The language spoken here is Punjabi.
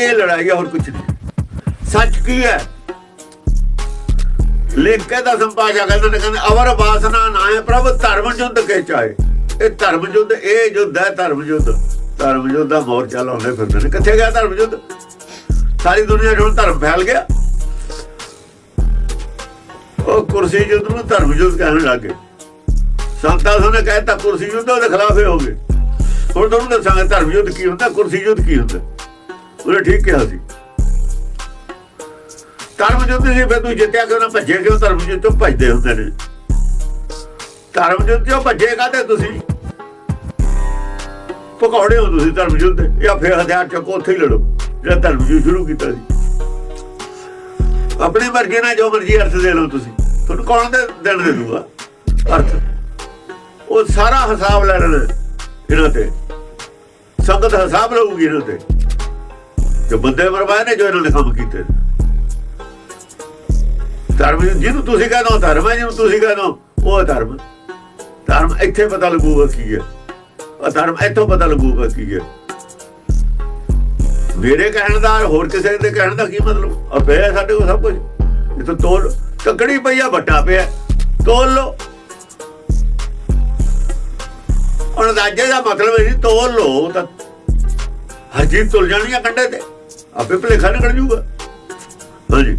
ਇਹ ਲੜਾਈ ਹੈ ਹੋਰ ਕੁਝ ਨਹੀਂ। ਸੱਚ ਕੀ ਹੈ? ਲਿਖ ਕੇ ਦਾ ਸੰਪਾਜਾ ਕਹਿੰਦੇ ਨੇ, ਕਹਿੰਦੇ ਅਵਰ ਵਾਸਨਾ ਨਾ ਹੈ ਪ੍ਰਭ, ਧਰਮ ਜੁੱਧ ਕੇ ਚਾਏ ਇਹ ਧਰਮ ਜੁੱਧ, ਇਹ ਜੁੱਧ ਹੈ ਧਰਮ ਜੁੱਧ। ਧਰਮ ਜੁੱਧ ਦਾ ਮੋਰਚਾ ਲਾਉਂਦੇ ਫਿਰਦੇ ਨੇ ਕਿੱਥੇ ਗਿਆ ਧਰਮ ਜੁੱਧ? ਸਾਰੀ ਦੁਨੀਆ 'ਚ ਹੁਣ ਧਰਮ ਫੈਲ ਗਿਆ। ਉਹ ਕੁਰਸੀ ਯੁੱਧ ਨੂੰ ਧਰਮ ਯੁੱਧ ਕਹਿਣ ਲੱਗੇ ਸੰਤਾਂ ਨੇ ਕਹਿਤਾ ਕੁਰਸੀ ਯੁੱਧ ਉਹਦੇ ਖਿਲਾਫ ਹੋ ਗਏ। ਹੁਣ ਤੁਹਾਨੂੰ ਦੱਸਾਂਗੇ ਧਰਮ ਯੁੱਧ ਕੀ ਹੁੰਦਾ, ਕੁਰਸੀ ਯੁੱਧ ਕੀ ਹੁੰਦਾ। ਉਹਨੇ ਠੀਕ ਕਿਹਾ ਸੀ। ਧਰਮ ਯੁੱਧ ਫਿਰ ਤੂੰ ਜਿੱਤਿਆ ਕਿਉਂ ਨਾ? ਭੱਜੇ ਕਿਉਂ? ਧਰਮ ਤੋਂ ਭੱਜਦੇ ਹੁੰਦੇ ਨੇ। ਧਰਮ ਯੁੱਧ ਤੋਂ ਭੱਜੇ ਤੁਸੀਂ? ਪਕੌੜੇ ਹੋ ਤੁਸੀਂ ਧਰਮ ਦੇ, ਜਾਂ ਫਿਰ ਹਥਿਆਰ ਚੱਕੋ ਉੱਥੇ ਹੀ ਲੜੋ ਜਿਹੜਾ ਧਰਮ ਯੁੱਧ ਸ਼ੁਰੂ ਕੀਤਾ ਸੀ। ਆਪਣੀ ਮਰਜ਼ੀ ਨਾਲ ਜੋ ਮਰਜ਼ੀ ਅਰਥ ਦੇ ਲਓ ਤੁਸੀਂ। ਤੁਹਾਨੂੰ ਕੌਣ ਦੇ ਦੇਣ ਦੇ ਦੂਗਾ ਅਰਥ। ਉਹ ਸਾਰਾ ਹਿਸਾਬ ਲੈ ਲੈਣਾ ਇਹਨਾਂ ਤੇ। ਸੰਗਤ ਹਿਸਾਬ ਲਊਗੀ ਇਹਨਾਂ ਤੇ। ਜੋ ਬੰਦੇ ਮਰਵਾਏ ਨੇ ਜੋ ਇਹਨਾਂ ਨੇ ਕੰਮ ਕੀਤੇ ਧਰਮ ਜਿਹਨੂੰ ਤੁਸੀਂ ਕਹਿੰਦੇ ਹੋ ਧਰਮ ਹੈ ਜਿਹਨੂੰ ਤੁਸੀਂ ਕਹਿੰਦੇ ਹੋ ਉਹ ਧਰਮ। ਧਰਮ ਇੱਥੇ ਪਤਾ ਲੱਗੂਗਾ ਕੀ ਹੈ। ਉਹ ਧਰਮ ਇੱਥੋਂ ਪਤਾ ਲੱਗੂਗਾ ਕੀ ਹੈ। ਮੇਰੇ ਕਹਿਣ ਦਾ ਹੋਰ ਕਿਸੇ ਦੇ ਕਹਿਣ ਦਾ ਕੀ ਮਤਲਬ? ਆ ਪਿਆ ਸਾਡੇ ਕੋਲ ਸਭ ਕੁਝ। ਇਹ ਤਾਂ ਤੋਲ, ਤਕੜੀ ਪਈਆ ਵੱਟਾ ਪਿਆ ਤੋਲ ਲੋ ਅੰਦਾਜ਼ੇ ਦਾ ਮਤਲਬ ਇਹ ਨਹੀਂ, ਤੋਲ ਲੋ ਤਾਂ। ਹਰ ਚੀਜ਼ ਤੁਲ ਜਾਣੀ ਆ ਕੰਡੇ ਤੇ। ਆਪੇ ਭਲੇਖਾ ਨਿਕਲ ਜੂਗਾ। ਹਾਂਜੀ।